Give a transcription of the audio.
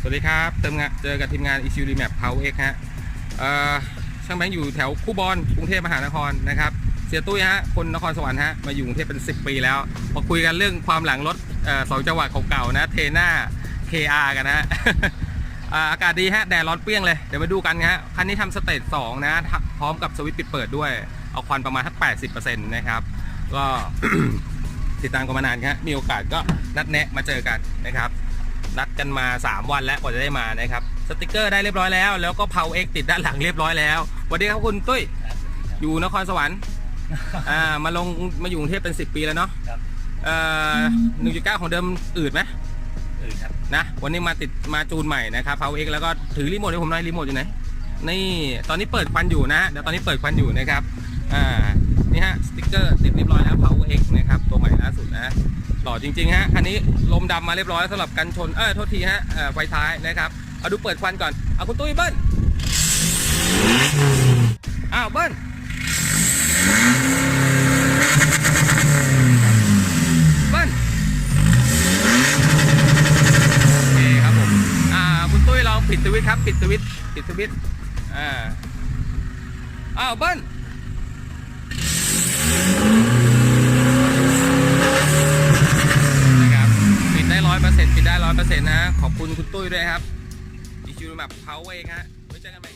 สวัสดีครับเติมงานเจอกับทีมงาน ECU Remap Power X ฮะช่างแบงค์อยู่แถวคูบอนกรุงเทพมหานครนะครับเสียตุ้ยฮะคนนครสวรรค์ฮะมาอยู่กรุงเทพเป็น 10 ปีแล้วมาคุยกันเรื่องความหลังรถสองจังหวะเก่าๆนะเทน่า KR กันนะฮะอากาศดีฮะแดดร้อนเปรี้ยงเลยเดี๋ยวมาดูกันฮะคันนี้ทำสเตจ2นะพร้อมกับสวิตช์ปิดเปิดด้วยเอาควันประมาณทัก80%นะครับก็ติดตามกันมานานครับมีโอกาสก็นัดแนะมาเจอกันนะครับ นัดกันมา 3 วันแล้วกว่าจะได้มานะครับสติกเกอร์ได้เรียบร้อยแล้ว แล้วก็เผาเอ็กติดด้านหลังเรียบร้อยแล้วสวัสดีครับคุณตุ้ยอยู่นครสวรรค์อ่ามาลงมาอยู่กรุงเทพเป็น 10 ปีแล้วเนาะครับเอ่อ1.9ของเดิมอืดไหมอื่นครับนะวันนี้มาติดมาจูนใหม่นะครับเผาเอ็กแล้วก็ถือรีโมทให้ผมหน่อยรีโมทอยู่ไหนนี่ตอนนี้เปิดควันอยู่นะเดี๋ยวตอนนี้เปิดควันอยู่นะครับอ่านี่ฮะสติกเกอร์ นะครับตัวใหม่ล่าสุดนะหล่อจริงๆฮะคันนี้ลมดำมาเรียบร้อยสำหรับกันชนเออโทษทีฮะไฟท้ายนะครับเอาดูเปิดควันก่อนเอาคุณตุ้ยเบิ้ลอ้าวเบิ้ลเบิ้ลโอเคครับผมอ่าคุณตุ้ยลองปิดสวิตช์ครับปิดสวิตช์ปิดสวิตช์อ่าอ้าวเบิ้ล เสร็จปิดได้ร้อยเปอร์เซ็นต์นะ ขอบคุณคุณตุ้ยด้วยครับอีคิวแบบเพาเองฮะไว้เจอกันใหม่